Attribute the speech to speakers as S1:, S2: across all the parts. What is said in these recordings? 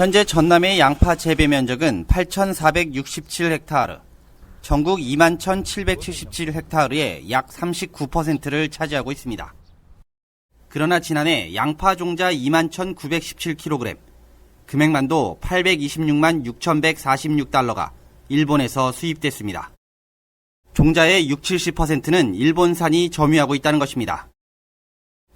S1: 현재 전남의 양파 재배 면적은 8,467헥타르, 전국 21,777헥타르의 약 39%를 차지하고 있습니다. 그러나 지난해 양파 종자 21,917kg, 금액만도 826만 6,146달러가 일본에서 수입됐습니다. 종자의 6, 70%는 일본산이 점유하고 있다는 것입니다.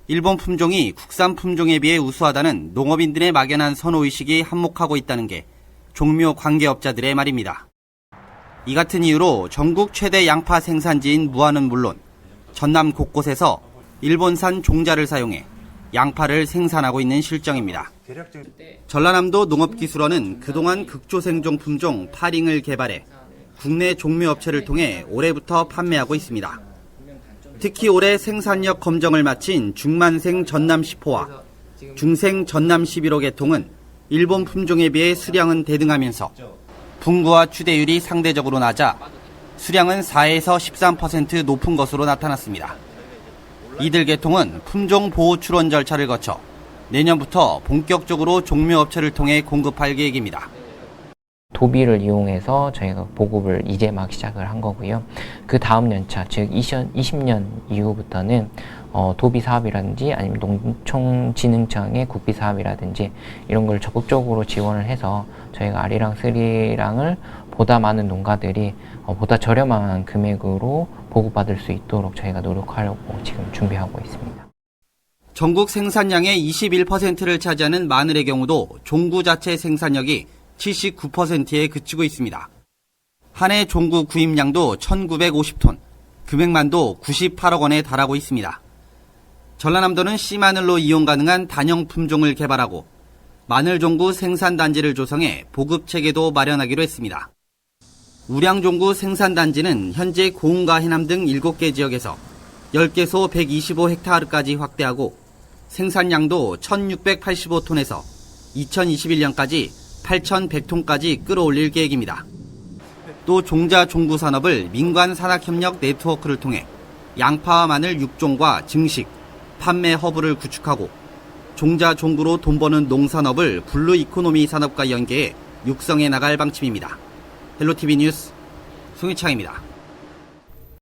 S1: 일본 품종이 국산 품종에 비해 우수하다는 농업인들의 막연한 선호의식이 한몫하고 있다는 게 종묘 관계업자들의 말입니다. 이 같은 이유로 전국 최대 양파 생산지인 무안은 물론 전남 곳곳에서 일본산 종자를 사용해 양파를 생산하고 있는 실정입니다. 전라남도 농업기술원은 그동안 극조생종 품종 파링을 개발해 국내 종묘업체를 통해 올해부터 판매하고 있습니다. 특히 올해 생산력 검정을 마친 중만생 전남 10호와 중생 전남 11호 계통은 일본 품종에 비해 수량은 대등하면서 분구와 추대율이 상대적으로 낮아 수량은 4에서 13% 높은 것으로 나타났습니다. 이들 계통은 품종 보호 출원 절차를 거쳐 내년부터 본격적으로 종묘업체를 통해 공급할 계획입니다.
S2: 도비를 이용해서 저희가 보급을 이제 막 시작을 한 거고요. 그 다음 연차, 즉 2020년 이후부터는 어, 도비 사업이라든지 아니면 농촌진흥청의 국비 사업이라든지 이런 걸 적극적으로 지원을 해서 저희가 아리랑 스리랑을 보다 많은 농가들이 어, 보다 저렴한 금액으로 보급받을 수 있도록 저희가 노력하려고 지금 준비하고 있습니다.
S1: 전국 생산량의 21%를 차지하는 마늘의 경우도 종구 자체 생산력이 79%에 그치고 있습니다. 한 해 종구 구입량도 1950톤, 금액만도 98억 원에 달하고 있습니다. 전라남도는 씨마늘로 이용 가능한 단형 품종을 개발하고 마늘 종구 생산 단지를 조성해 보급 체계도 마련하기로 했습니다. 우량 종구 생산 단지는 현재 고흥과 해남 등 7개 지역에서 10개소 125헥타르까지 확대하고 생산량도 1685톤에서 2021년까지 8,100톤까지 끌어올릴 계획입니다. 또 종자 종구 산업을 민관 산학협력 네트워크를 통해 양파와 마늘 육종과 증식, 판매 허브를 구축하고 종자 종구로 돈 버는 농산업을 블루 이코노미 산업과 연계해 육성해 나갈 방침입니다. 헬로티비 뉴스 송희창입니다.